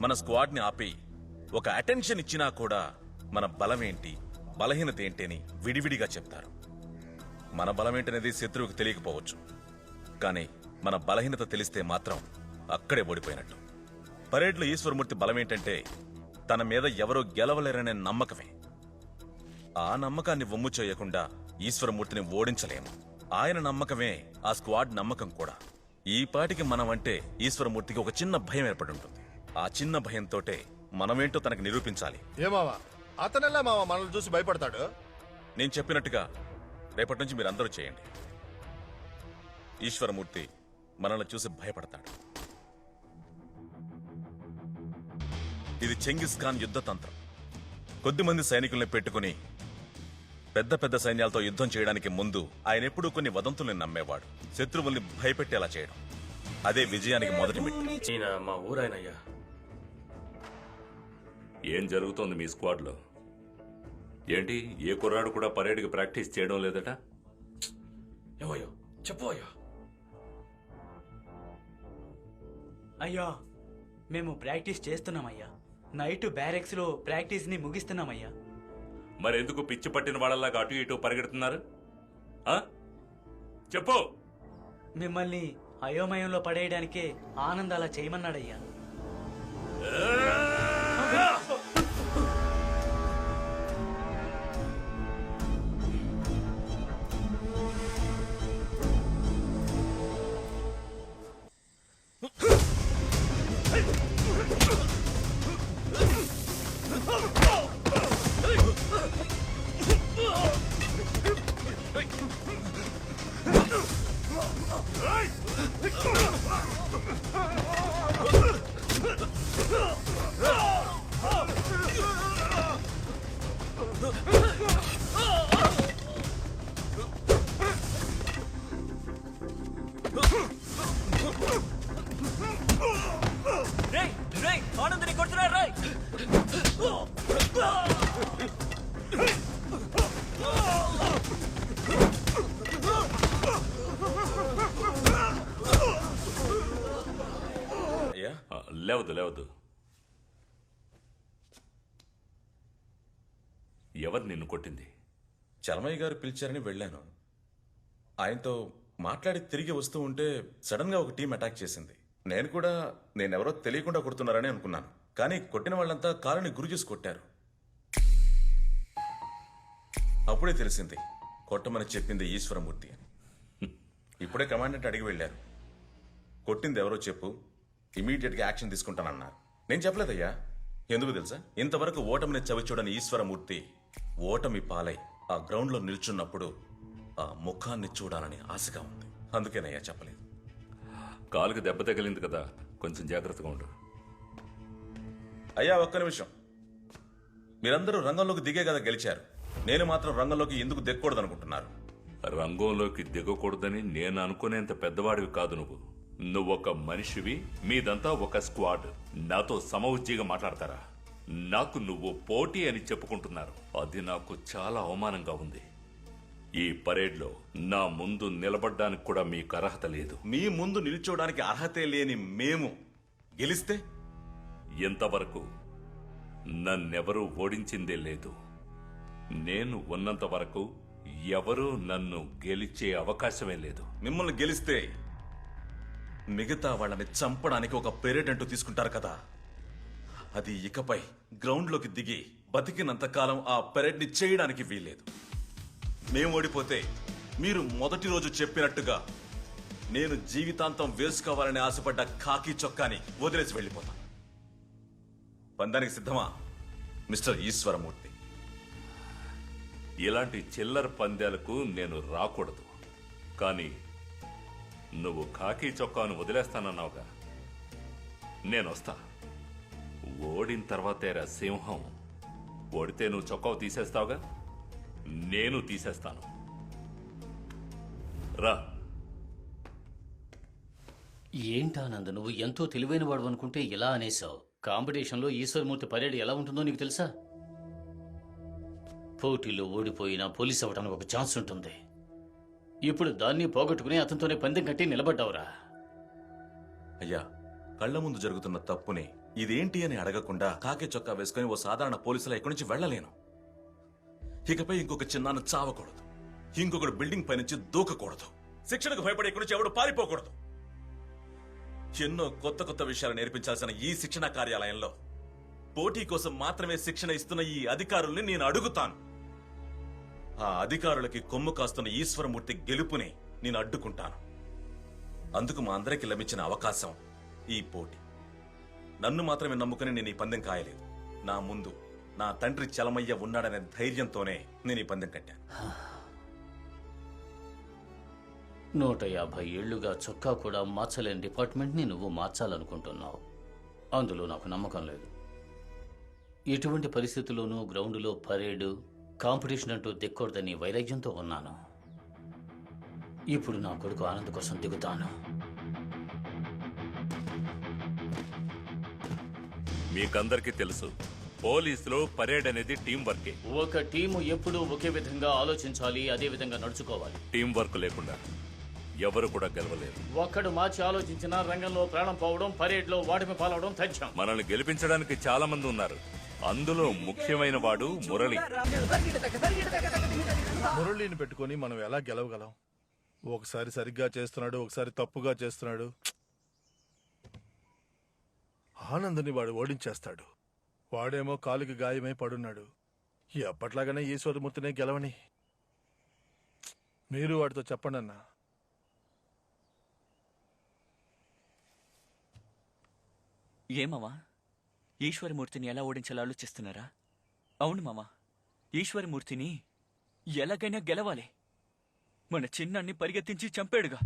మన స్క్వాడ్ని ఆపి ఒక అటెన్షన్ ఇచ్చినా కూడా మన బలమేంటి బలహీనత ఏంటని అని విడివిడిగా చెప్తారు. మన బలమేంటనేది శత్రువుకి శత్రువుకు తెలియకపోవచ్చు. కానీ మన బలహీనత తెలిస్తే మాత్రం అక్కడే ఓడిపోయినట్టు. పరేడ్లో ఈశ్వరమూర్తి బలమేంటంటే తన మీద ఎవరూ గెలవలేరనే నమ్మకమే. ఆ నమ్మకాన్ని వమ్ము చేయకుండా ఈశ్వరమూర్తిని ఓడించలేము. ఆయన నమ్మకమే ఆ స్క్వాడ్ నమ్మకం కూడా. ఈ పాటికి మనం అంటే ఈశ్వరమూర్తికి ఒక చిన్న భయం ఏర్పడి ఉంటుంది. ఆ చిన్న భయంతోటే మనమేంటో తనకు నిరూపించాలి. ఏమావా అతనెలా మావా మనల్ని చూసి భయపడతాడు? నేను చెప్పినట్టుగా రేపటి నుంచి మీరందరూ చేయండి. ఈశ్వరమూర్తి మనల్ని చూసి భయపడతాడు. ఇది చెంగిస్ ఖాన్ యుద్ధ తంత్రం. కొద్దిమంది సైనికుల్ని పెట్టుకుని పెద్ద పెద్ద సైన్యాలతో యుద్ధం చేయడానికి ముందు ఆయన ఎప్పుడూ కొన్ని వదంతుల్ని నమ్మేవాడు. శత్రువుల్ని భయపెట్టేలా చేయడం. అదే విజయానికి మొదటి మెట్టు. మా ఊరాయనయ్యా ఏం జరుగుతోంది మీ స్క్వాడ్లో? ఏంటి ఏ కుర్రాడు కూడా పరేడ్కి ప్రాక్టీస్ చేయడం లేదట? ఏమయ్యో చెప్పు అయ్యా. అయ్యా మేము ప్రాక్టీస్ చేస్తున్నామయ్యా. నైట్ బ్యారెక్స్లో ప్రాక్టీస్ని ముగిస్తున్నామయ్యా. మరెందుకు పిచ్చి పట్టిన వాళ్ళలాగా అటు ఇటు పరిగెడుతున్నారు? ఆ? చెప్పు. మిమ్మల్ని అయోమయంలో పడేయడానికే ఆనంద్ అలా చేయమన్నాడయ్యా. అయ్యా ఎవరు నిన్ను కొట్టింది? చలమయ్య గారు పిలిచారని వెళ్ళాను. ఆయనతో మాట్లాడి తిరిగి వస్తూ ఉంటే సడన్గా ఒక టీం అటాక్ చేసింది. నేను కూడా నేనెవరో తెలియకుండా కొడుతున్నారని అనుకున్నాను. కానీ కొట్టిన వాళ్ళంతా కారుని గురి చేసి కొట్టారు. అప్పుడే తెలిసింది కొట్టమని చెప్పింది ఈశ్వరమూర్తి అని. ఇప్పుడే కమాండెంట్ అడిగి వెళ్ళారు. కొట్టింది ఎవరో చెప్పు ఇమీడియట్గా యాక్షన్ తీసుకుంటానన్నారు. నేను చెప్పలేదయ్యా. ఎందుకు తెలుసా? ఇంతవరకు ఓటమిని చవిచూడని ఈశ్వరమూర్తి ఓటమి పాలై ఆ గ్రౌండ్లో నిల్చున్నప్పుడు ఆ ముఖాన్ని చూడాలని ఆశగా ఉంది. అందుకేనయ్యా చెప్పలేదు. కాలుకి దెబ్బ తగిలింది కదా కొంచెం జాగ్రత్తగా ఉండు. అయ్యా ఒక్క నిమిషం. మీరందరూ రంగంలోకి దిగే కదా గెలిచారు. నేను మాత్రం రంగంలోకి ఎందుకు దిక్కకూడదు అనుకుంటున్నారు రంగంలోకి దిగకూడదని నేను అనుకునేంత పెద్దవాడివి కాదు నువ్వు. నువ్వొక మనిషివి మీదంతా ఒక స్క్వాడ్. నాతో సమవుజ్జిగా మాట్లాడతారా? నాకు నువ్వు పోటీ అని చెప్పుకుంటున్నారు. అది నాకు చాలా అవమానంగా ఉంది. ఈ పరేడ్లో నా ముందు నిలబడ్డానికి కూడా మీకు అర్హత లేదు. మీ ముందు నిల్చోవడానికి అర్హతే లేని మేము గెలిస్తే? ఇంతవరకు నన్నెవరూ ఓడించిందే లేదు. నేను ఉన్నంత వరకు ఎవరూ నన్ను గెలిచే అవకాశమే లేదు. మిమ్మల్ని గెలిస్తే మిగతా వాళ్ళని చంపడానికి ఒక పెరేడ్ అంటూ తీసుకుంటారు కదా. అది ఇకపై గ్రౌండ్లోకి దిగి బతికినంత కాలం ఆ పెరేడ్ని చేయడానికి వీల్లేదు. మేము ఓడిపోతే మీరు మొదటి రోజు చెప్పినట్టుగా నేను జీవితాంతం వేసుకోవాలని ఆశపడ్డ కాకి చొక్కాని వదిలేసి వెళ్ళిపోతాను పందానికి సిద్ధమా? మిస్టర్ ఈశ్వరమూర్తి. ఇలాంటి చిల్లర పందాలకు నేను రాకూడదు. కానీ నువ్వు కాకి చొక్కాను వదిలేస్తానన్నావుగా. నేను ఓడిన తర్వాతేరా సింహం. ఓడితే నువ్వు చొక్కావు తీసేస్తావుగా? నేను తీసేస్తాను. రా. ఏంటానంద్ నువ్వు ఎంతో తెలివైన వాడు అనుకుంటే ఇలా అనేసావు కాంపిటీషన్లో ఈశ్వరమూర్తి పరేడ్ ఎలా ఉంటుందో నీకు తెలుసా? పోటీలో ఓడిపోయినా పోలీస్ అవ్వడానికి ఒక ఛాన్స్ ఉంటుంది. ఇప్పుడు దాన్ని పోగొట్టుకుని అతనితోనే పందెం కట్టి నిలబడ్డావురా. అయ్యా కళ్ళ ముందు జరుగుతున్న తప్పుని ఇదేంటి అని అడగకుండా కాకి చొక్కా వేసుకుని ఓ సాధారణ పోలీసులా ఇక్కడి నుంచి వెళ్ళలేను. ఇకపై ఇంకొక చిన్నాను చావకూడదు. ఇంకొకడు బిల్డింగ్ పైనుంచి దూకకూడదు. శిక్షణకు భయపడే ఇక్కడి నుంచి ఎవడు పారిపోకూడదు. ఎన్నో కొత్త కొత్త విషయాలు నేర్పించాల్సిన ఈ శిక్షణ కార్యాలయంలో పోటీ కోసం మాత్రమే శిక్షణ ఇస్తున్న ఈ అధికారుల్ని నేను అడుగుతాను. ఆ అధికారులకి కొమ్ము కాస్తున్న ఈశ్వరమూర్తి గెలుపుని నేను అడ్డుకుంటాను. అందుకు మా అందరికి లభించిన అవకాశం ఈ పోటీ. నన్ను మాత్రమే నమ్ముకుని నేను ఈ పందెం కాయలేదు. నా ముందు నా తండ్రి చలమయ్య ఉన్నాడనే ధైర్యంతోనే నేను ఈ పందెం కట్టాను. నూట యాభై ఏళ్ళుగా చొక్కా కూడా మార్చలేని డిపార్ట్మెంట్ని నువ్వు మార్చాలనుకుంటున్నావు. అందులో నాకు నమ్మకం లేదు. ఎటువంటి పరిస్థితుల్లోనూ గ్రౌండ్లో పరేడు కాంపిటీషన్ అంటూ దిక్కూడదని వైరాగ్యంతో ఉన్నాను. ఇప్పుడు నా కొడుకు ఆనంద్ కోసం దిగుతాను. మీకందరికీ తెలుసు పోలీసులో పరేడ్ అనేది టీం వర్కే. ఒక టీము ఎప్పుడూ ఒకే విధంగా ఆలోచించాలి అదే విధంగా నడుచుకోవాలి. టీం వర్క్ లేకుండా ఎవరు కూడా గెలవలేరు. ఒక్కడు మార్చి ఆలోచించిన రంగంలో ప్రాణం పోవడం పరేడ్లో వాటిమి పాలవడం తథ్యం. మనల్ని గెలిపించడానికి చాలా మంది ఉన్నారు. అందులో ముఖ్యమైన వాడు మురళి. మురళిని పెట్టుకొని మనం ఎలా గెలవగలం? ఒకసారి సరిగ్గా చేస్తున్నాడు ఒకసారి తప్పుగా చేస్తున్నాడు. ఆనందని వాడు ఓడించేస్తాడు. వాడేమో కాలుకి గాయమై పడున్నాడు. ఎప్పట్లాగానే ఈశ్వరమూర్తినే గెలవని. మీరు వాడితో చెప్పండి అన్నా ఏమమ్మా ఈశ్వరమూర్తిని ఎలా ఓడించాలో ఆలోచిస్తున్నారా? అవును మామా ఈశ్వరమూర్తిని ఎలాగైనా గెలవాలి. మన చిన్నాన్ని పరిగెత్తించి చంపాడుగా.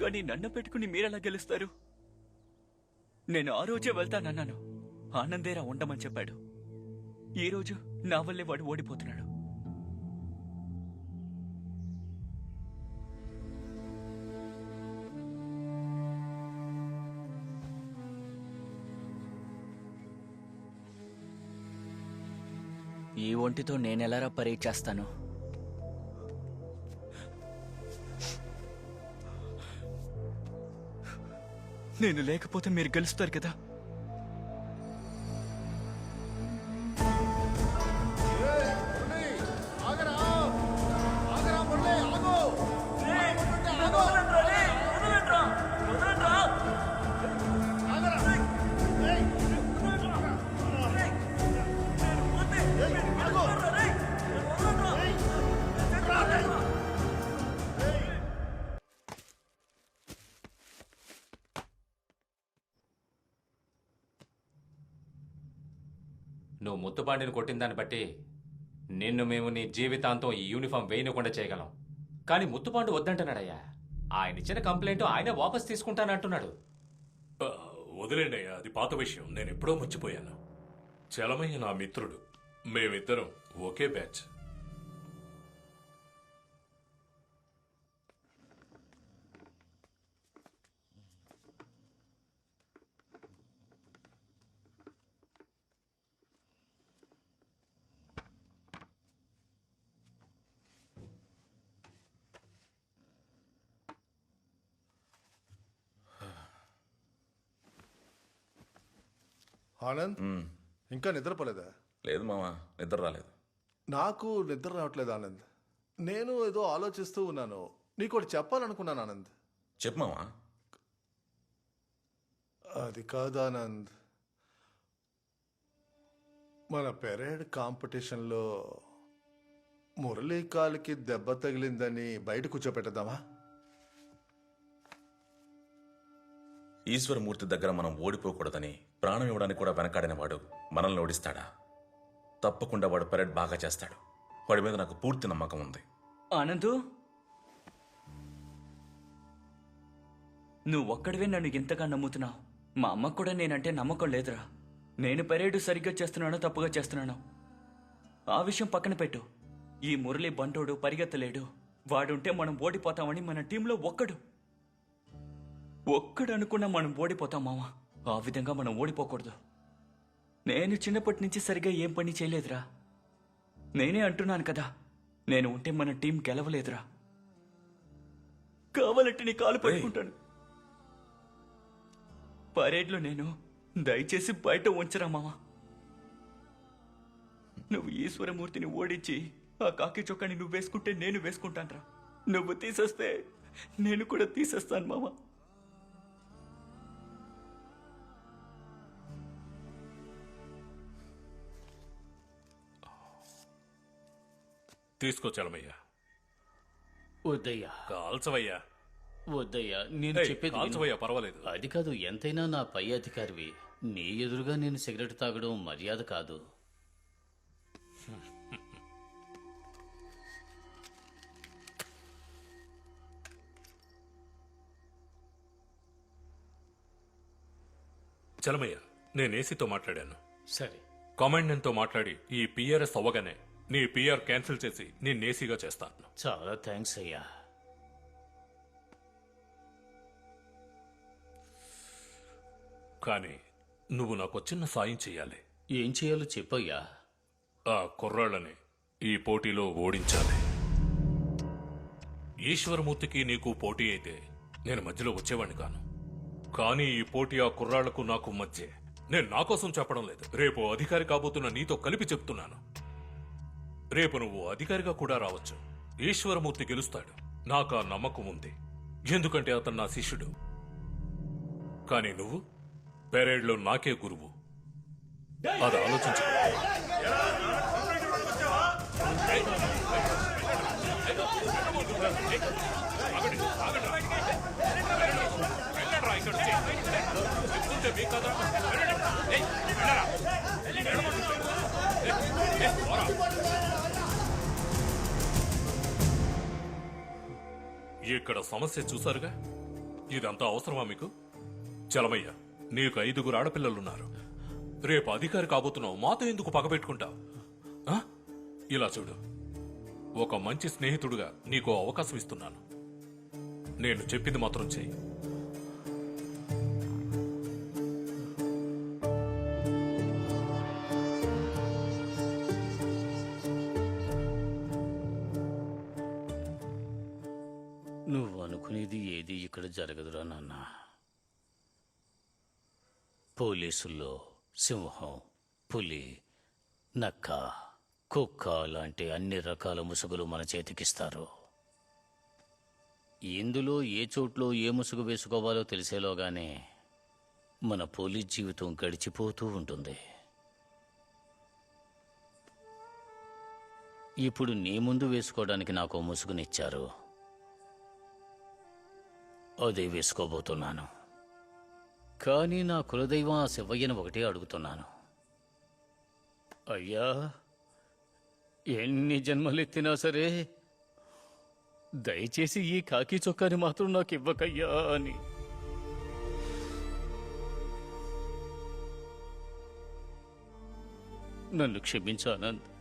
కానీ నన్ను పెట్టుకుని మీరెలా గెలుస్తారు? నేను ఆ రోజే వెళ్తానన్నాను. ఆనందేరా ఉండమని చెప్పాడు. ఈ రోజు నా వల్లే వాడు ఓడిపోతున్నాడు. ఈ ఒంటితో నేనెలారా పరేడ్ చేస్తాను? నేను లేకపోతే మీరు గెలుస్తారు కదా? ముత్తుబాండిని ముత్తుపాండిని కొట్టిన దాన్ని బట్టి నిన్ను మేము నీ జీవితాంతం ఈ యూనిఫామ్ వేయనకుండా చేయగలం. కానీ ముత్తుపాండు వద్దంటున్నాడయ్యా. ఆయన ఇచ్చిన కంప్లైంట్ ఆయన వాపస్ తీసుకుంటానంటున్నాడు. వదిలేండి అయ్యా అది పాత విషయం. నేను ఎప్పుడో మర్చిపోయాను. చలమయ్య నా మిత్రుడు. మేమిద్దరం ఒకే బ్యాచ్. ఆనంద్ ఇంకా నిద్రపోలేదా? లేదు మామ నిద్ర రాలేదు. నాకు నిద్ర రావట్లేదు ఆనంద్. నేను ఏదో ఆలోచిస్తూ ఉన్నాను. నీకోటి చెప్పాలనుకున్నాను ఆనంద్. చెప్పు మావా అది కాదు ఆనంద్. మన పెరేడ్ కాంపిటీషన్లో మురళీ కాలికి దెబ్బ తగిలిందని బయట కూర్చోపెట్టదామా ఈశ్వరమూర్తి దగ్గర మనం ఓడిపోకూడదని ప్రాణం ఇవ్వడానికి కూడా వెనకాడిన వాడు మనల్ని ఓడిస్తాడా? తప్పకుండా వాడు పెరడ్ బాగా చేస్తాడు. వాడి మీద నాకు పూర్తి నమ్మకం ఉంది. ఆనందు? నువ్వు ఒక్కడివే నన్ను ఎంతగా నమ్ముతున్నావు. మా అమ్మకు కూడా నేనంటే నమ్మకం లేదురా. నేను పెరేడు సరిగ్గా చేస్తున్నానో తప్పుగా చేస్తున్నానో. ఆ విషయం పక్కన పెట్టు. ఈ మురళి బంటోడు పరిగెత్తలేడు. వాడుంటే మనం ఓడిపోతామని మన టీంలో ఒక్కడు. ఒక్కడు అనుకున్నా మనం ఓడిపోతాం మామా. ఆ విధంగా మనం ఓడిపోకూడదు. నేను చిన్నప్పటి నుంచి సరిగ్గా ఏం పని చేయలేదురా. నేనే అంటున్నాను కదా నేను ఉంటే మన టీం గెలవలేదురా. కావాలంటే నీ కాలు పట్టుకుంటాను. పరేడ్లో నేను దయచేసి బయట ఉంచరా మామ. నువ్వు ఈశ్వరమూర్తిని ఓడించి ఆ కాకి చొక్కాని నువ్వు వేసుకుంటే నేను వేసుకుంటానురా. నువ్వు తీసేస్తే నేను కూడా తీసేస్తాను మామ. తీసుకో చలమయ్యా వద్దయ్యా. కాల్చవయ్యా. వద్దయ్యా నేను ఏయ్, చెప్పేది విను. కాల్చవయ్యా పర్వాలేదు. అది కాదు ఎంతైనా నా పై అధికారివి. నీ ఎదురుగా నేను సిగరెట్ తాగడం మర్యాద కాదు. చలమయ్య నేను ఏసీతో మాట్లాడాను. సరే. కమాండెంట్తో మాట్లాడి ఈ పిఆర్ఎస్ అవ్వగానే నీ పిఆర్ క్యాన్సిల్ చేసి నేను ఏసీగా చేస్తాను చాలా థ్యాంక్స్ అయ్యా. కానీ నువ్వు నాకు చిన్న సాయం చేయాలి ఏం చేయాలో చెప్పయ్యా. ఆ కుర్రాళ్ళని ఈ పోటీలో ఓడించాలి. ఈశ్వరమూర్తికి నీకు పోటీ అయితే నేను మధ్యలో వచ్చేవాడిని కాను. కానీ ఈ పోటీ ఆ కుర్రాళ్ళకు నాకు మధ్య. నేను నా కోసం చెప్పడం లేదు. రేపు అధికారి కాబోతున్న నీతో కలిపి చెప్తున్నాను. రేపు నువ్వు అధికారిగా కూడా రావచ్చు. ఈశ్వరమూర్తి గెలుస్తాడు. నాకు ఆ నమ్మకం ఉంది. ఎందుకంటే అతను నా శిష్యుడు. కానీ నువ్వు? పెరేడ్లో నాకే గురువు. అది ఆలోచించు ఇక్కడ సమస్య చూసారుగా ఇదంతా అవసరమా మీకు? చలమయ్య నీకు ఐదుగురు ఆడపిల్లలున్నారు. రేపు అధికారి కాబోతున్నావు మాతో ఎందుకు పగబెట్టుకుంటావు? ఇలా చూడు. ఒక మంచి స్నేహితుడుగా నీకు అవకాశం ఇస్తున్నాను. నేను చెప్పింది మాత్రం చెయ్యి. నువ్వు అనుకునేది ఏది ఇక్కడ జరగదురా నాన్న. పోలీసుల్లో సింహం పులి నక్క కుక్క లాంటి అన్ని రకాల ముసుగులు మన చేతికిస్తారు. ఇందులో ఏ చోట్లో ఏ ముసుగు వేసుకోవాలో తెలిసేలోగానే మన పోలీస్ జీవితం గడిచిపోతూ ఉంటుంది. ఇప్పుడు నీ ముందు వేసుకోవడానికి నాకు ముసుగునిచ్చారు. అది వేసుకోబోతున్నాను కానీ నా కులదైవం ఆ శివయ్యను ఒకటే అడుగుతున్నాను. అయ్యా ఎన్ని జన్మలెత్తినా సరే దయచేసి ఈ కాకి చొక్కాని మాత్రం నాకు ఇవ్వకయ్యా అని. నన్ను క్షమించు ఆనంద్